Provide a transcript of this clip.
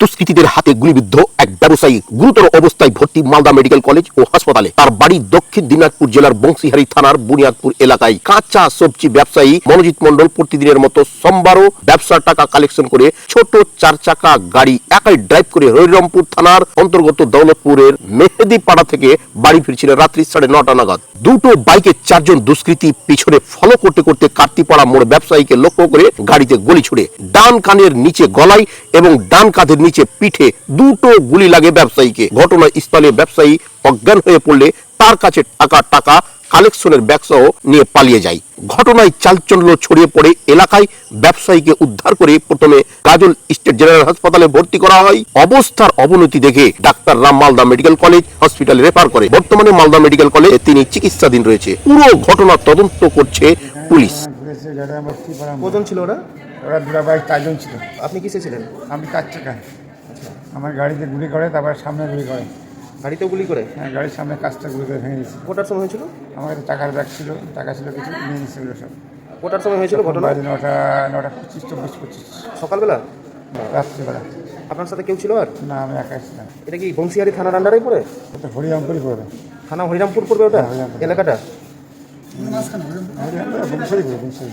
দুষ্কৃতীদের হাতে গুলিবিদ্ধ এক ব্যবসায়ী গুরুতর অবস্থায় ভর্তি মালদা মেডিকেল কলেজ ও হাসপাতালে। তার বাড়ি দক্ষিণ দিনাজপুর জেলার বংশীহারি থানার বুনিয়াদপুর এলাকায়। কাঁচা সবজি ব্যবসায়ী মনোজিৎ মন্ডল প্রতিদিনের মতো সোমবারও ব্যবসার টাকা কালেকশন করে ছোট চার চাকা গাড়ি একাই ড্রাইভ করে হরিরামপুর থানার অন্তর্গত দৌলতপুরের মেহেদিপাড়া থেকে বাড়ি ফিরছিলেন রাত্রি সাড়ে নটা নাগাদ। দুটো বাইকে চারজন দুষ্কৃতী পিছনে ফলো করতে করতে কার্তিপাড়া মোড় ব্যবসায়ীকে লক্ষ্য করে গাড়িতে গুলি ছুড়ে। ডান কানের নিচে গলায় এবং ডান কাঁধের নিচে পিঠে দুটো গুলি লাগে ব্যবসায়ীকে। ঘটনাস্থলে ব্যবসায়ী অজ্ঞান হয়ে পড়লে তার কাছে টাকা টাকা কালেকশনের ব্যাগ সহ নিয়ে পালিয়ে যায়। ঘটনায় চালচল্য ছড়িয়ে পড়ে এলাকায় ব্যবসায়ীকে উদ্ধার করে প্রথমে গাজল স্টেট জেনারেল হাসপাতালে ভর্তি করা হয়। অবস্থার অবনতি দেখে doctor Ram Malda medical college হসপিটালে রেফার করে। বর্তমানে মালদা মেডিকেল কলেজে তিনি চিকিৎসাধীন রয়েছে। পুরো ঘটনা তদন্ত করছে পুলিশ। কজন ছিল ওরা? ওরা চারজন ছিল। আপনি কিসে ছিলেন? আমি চার আমার গাড়িতে গুলি করে তারপর সামনে গুলি করে। গাড়িতে গুলি করে? হ্যাঁ গাড়ির সামনে কাজটা গুলি করে ভেঙে দিয়েছে। কটার সময় হয়েছিল? আমার কাছে টাকার ব্যাগ ছিল টাকা ছিল কিছু নিয়ে নিচ্ছে সব। কটার সময় হয়েছিল ঘটনা? বাজে নটা নটা পঁচিশ চব্বিশ পঁচিশ। সকালবেলা? রাত্রিবেলা। আপনার সাথে কেউ ছিল আর? না আমি একাই ছিলাম। এটা কি বংশীহারি থানার আন্ডারে পড়ে? ওটা হরিরামপুরি পড়বে থানা হরিরামপুর পড়বে ওটা? হরিরামপুর। এলাকাটা? হরিরামপুর বংশারি পড়বে বংশারি